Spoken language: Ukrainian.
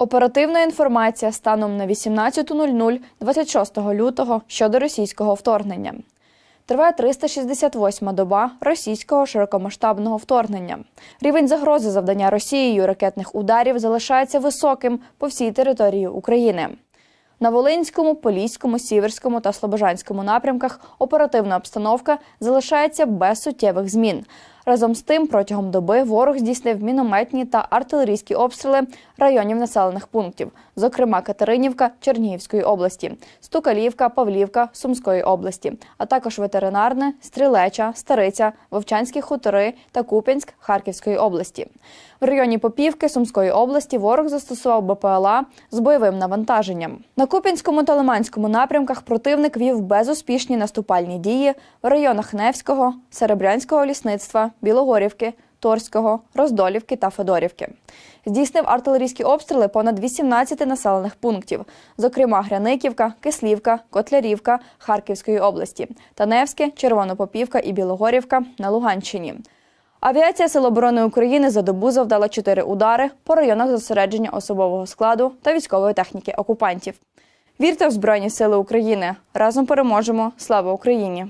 Оперативна інформація станом на 18.00 26 лютого щодо російського вторгнення. Триває 368-ма доба російського широкомасштабного вторгнення. Рівень загрози завдання Росією ракетних ударів залишається високим по всій території України. На Волинському, Поліському, Сіверському та Слобожанському напрямках оперативна обстановка залишається без суттєвих змін. Разом з тим, протягом доби ворог здійснив мінометні та артилерійські обстріли районів населених пунктів, зокрема Катеринівка Чернігівської області, Стукалівка, Павлівка Сумської області, а також ветеринарне, Стрілеча, Стариця, Вовчанські хутори та Куп'янськ Харківської області. В районі Попівки Сумської області ворог застосував БПЛА з бойовим навантаженням. На Куп'янському та Лиманському напрямках противник вів безуспішні наступальні дії в районах Невського, Серебрянського лісництва, Білогорівки, Торського, Роздолівки та Федорівки. Здійснив артилерійські обстріли понад 18 населених пунктів, зокрема Гряниківка, Кислівка, Котлярівка Харківської області, та Невське, Червонопопівка і Білогорівка на Луганщині. Авіація Сил оборони України за добу завдала чотири удари по районах зосередження особового складу та військової техніки окупантів. Вірте в Збройні Сили України! Разом переможемо! Слава Україні!